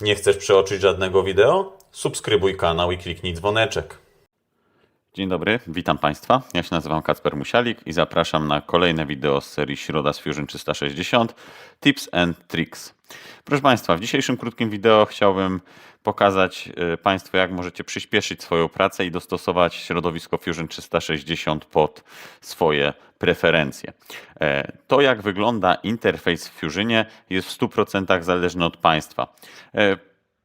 Nie chcesz przeoczyć żadnego wideo? Subskrybuj kanał i kliknij dzwoneczek. Dzień dobry, witam Państwa. Ja się nazywam Kacper Musialik i zapraszam na kolejne wideo z serii Środa z Fusion 360 Tips and Tricks. Proszę Państwa, w dzisiejszym krótkim wideo chciałbym pokazać e, Państwu, jak możecie przyspieszyć swoją pracę i dostosować środowisko Fusion 360 pod swoje preferencje. E, To, jak wygląda interfejs w Fusionie, jest w 100% zależny od Państwa. E,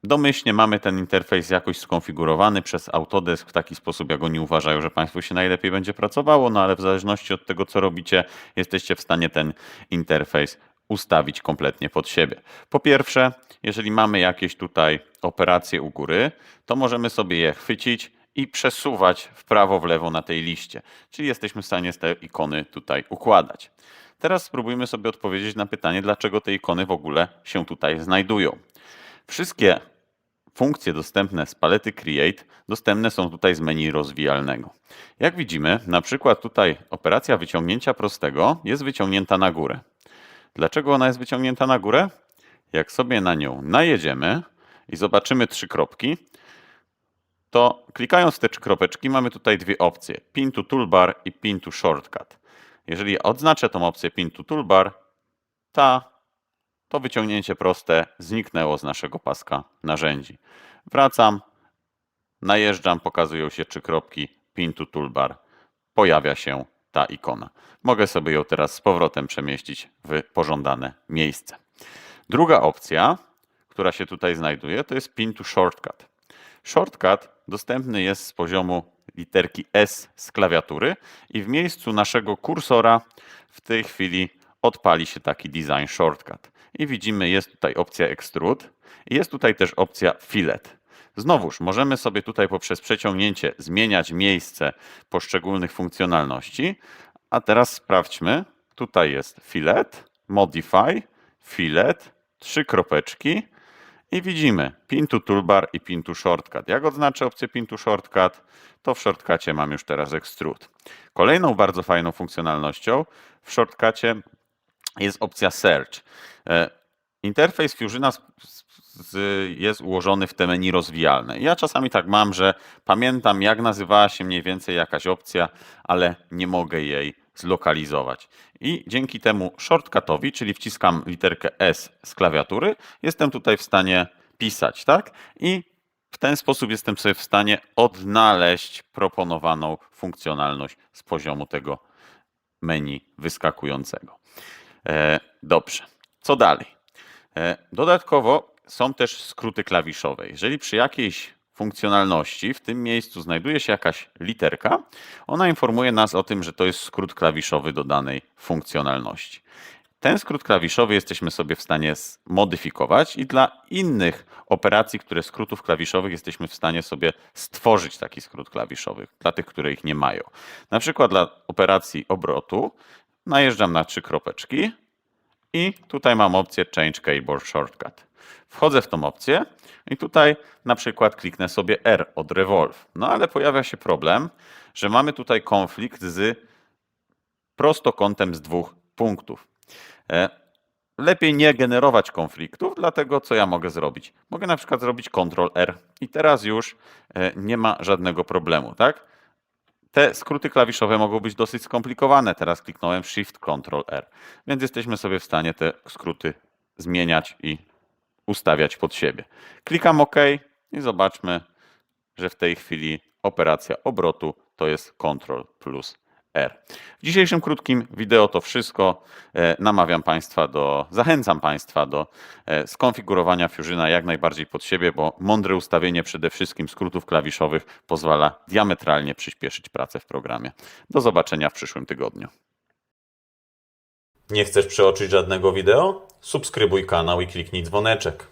Domyślnie mamy ten interfejs jakoś skonfigurowany przez Autodesk w taki sposób, jak oni uważają, że Państwu się najlepiej będzie pracowało, no ale w zależności od tego, co robicie, jesteście w stanie ten interfejs ustawić kompletnie pod siebie. Po pierwsze, jeżeli mamy jakieś tutaj operacje u góry, to możemy sobie je chwycić i przesuwać w prawo, w lewo na tej liście. Czyli jesteśmy w stanie te ikony tutaj układać. Teraz spróbujmy sobie odpowiedzieć na pytanie, dlaczego te ikony w ogóle się tutaj znajdują. Wszystkie funkcje dostępne z palety Create dostępne są tutaj z menu rozwijalnego. Jak widzimy, na przykład tutaj operacja wyciągnięcia prostego jest wyciągnięta na górę. Dlaczego ona jest wyciągnięta na górę? Jak sobie na nią najedziemy i zobaczymy trzy kropki, to klikając te trzy kropeczki mamy tutaj dwie opcje: Pin to Toolbar i Pin to Shortcut. Jeżeli odznaczę tą opcję Pin to Toolbar, ta to wyciągnięcie proste zniknęło z naszego paska narzędzi. Wracam, najeżdżam, pokazują się trzy kropki, pin to toolbar, pojawia się ta ikona. Mogę sobie ją teraz z powrotem przemieścić w pożądane miejsce. Druga opcja, która się tutaj znajduje, to jest pin to shortcut. Shortcut dostępny jest z poziomu literki S z klawiatury i w miejscu naszego kursora w tej chwili odpali się taki design shortcut. I widzimy, jest tutaj opcja extrude i jest tutaj też opcja fillet. Znowuż możemy sobie tutaj poprzez przeciągnięcie zmieniać miejsce poszczególnych funkcjonalności. A teraz sprawdźmy. Tutaj jest fillet, modify, fillet, trzy kropeczki i widzimy pin to toolbar i pin to shortcut. Jak odznaczę opcję pin to shortcut, to w shortcucie mam już teraz extrude. Kolejną bardzo fajną funkcjonalnością w shortcucie jest opcja search. E, Interfejs Fusiona z- jest ułożony w te menu rozwijalne. Ja czasami tak mam, że pamiętam jak nazywała się mniej więcej jakaś opcja, ale nie mogę jej zlokalizować. I dzięki temu shortcutowi, czyli wciskam literkę S z klawiatury, jestem tutaj w stanie pisać, tak? I w ten sposób jestem sobie w stanie odnaleźć proponowaną funkcjonalność z poziomu tego menu wyskakującego. E, Dobrze. Co dalej? E, Dodatkowo są też skróty klawiszowe. Jeżeli przy jakiejś funkcjonalności w tym miejscu znajduje się jakaś literka, ona informuje nas o tym, że to jest skrót klawiszowy do danej funkcjonalności. Ten skrót klawiszowy jesteśmy sobie w stanie zmodyfikować i dla innych operacji, które skrótów klawiszowych jesteśmy w stanie sobie stworzyć taki skrót klawiszowy, dla tych, które ich nie mają. Na przykład dla operacji obrotu najeżdżam na trzy kropeczki i tutaj mam opcję Change Keyboard Shortcut. Wchodzę w tą opcję i tutaj na przykład kliknę sobie R od Revolve. No ale pojawia się problem, że mamy tutaj konflikt z prostokątem z dwóch punktów. E, Lepiej nie generować konfliktów, dlatego co ja mogę zrobić? Mogę na przykład zrobić Ctrl R i teraz już e, nie ma żadnego problemu, tak? Te skróty klawiszowe mogą być dosyć skomplikowane. Teraz kliknąłem Shift Ctrl R, więc jesteśmy sobie w stanie te skróty zmieniać i ustawiać pod siebie. Klikam OK i zobaczmy, że w tej chwili operacja obrotu to jest Ctrl plus R. W dzisiejszym krótkim wideo to wszystko. E, Namawiam Państwa do, zachęcam Państwa do e, skonfigurowania Fusiona jak najbardziej pod siebie, bo mądre ustawienie przede wszystkim skrótów klawiszowych pozwala diametralnie przyspieszyć pracę w programie. Do zobaczenia w przyszłym tygodniu. Nie chcesz przeoczyć żadnego wideo? Subskrybuj kanał i kliknij dzwoneczek.